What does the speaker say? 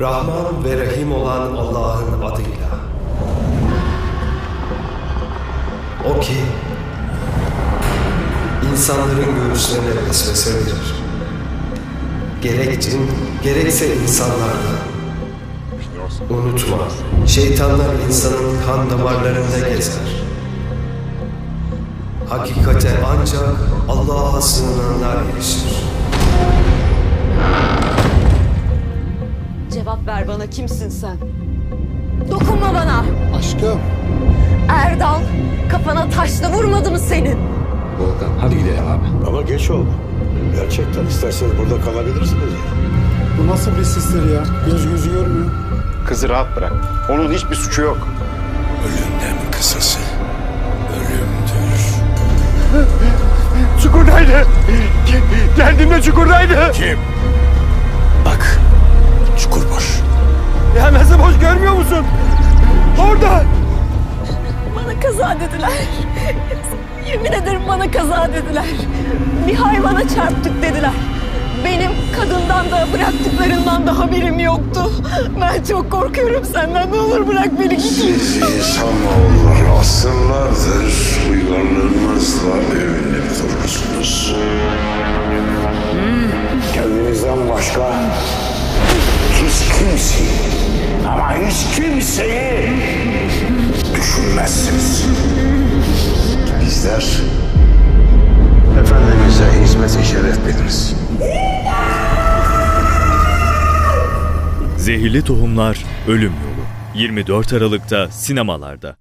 Rahman ve Rahim olan Allah'ın adıyla. O ki insanların göğüslerine vesvese verir. Gerek cin, gerekse insanlarda. Unutma, şeytanlar insanın kan damarlarında gezer. Hakikate ancak Allah'a sığınanlar erişir. Bana kimsin sen? Dokunma bana. Aşkım. Erdal kafana taşla vurmadı mı senin? Volkan hadi gidelim abi. Ama geç oldu. Gerçekten isterseniz burada kalabilirsiniz ya. Bu nasıl bir sistir ya? Göz gözü görmüyor. Kızı rahat bırak. Onun hiçbir suçu yok. Ölümden kısası ölümdür. Çukurdaydı. Geldiğimde çukurdaydı. Kim? Bak, çukur musun? Orada. Bana kaza dediler. Yemin ederim bana kaza dediler. Bir hayvana çarptık dediler. Benim kadından da bıraktıklarından da haberim yoktu. Ben çok korkuyorum senden. Ne olur bırak beni git. Siz insanoğulları asırlardır uygarlığınızla övünüp durursunuz. Kendinizden başka hiç kimseyi ama hiç kimseyi düşünmezsiniz. Bizler Efendimiz'e hizmet-i şeref biliriz. Zehirli Tohumlar Ölüm Yolu 24 Aralık'ta sinemalarda.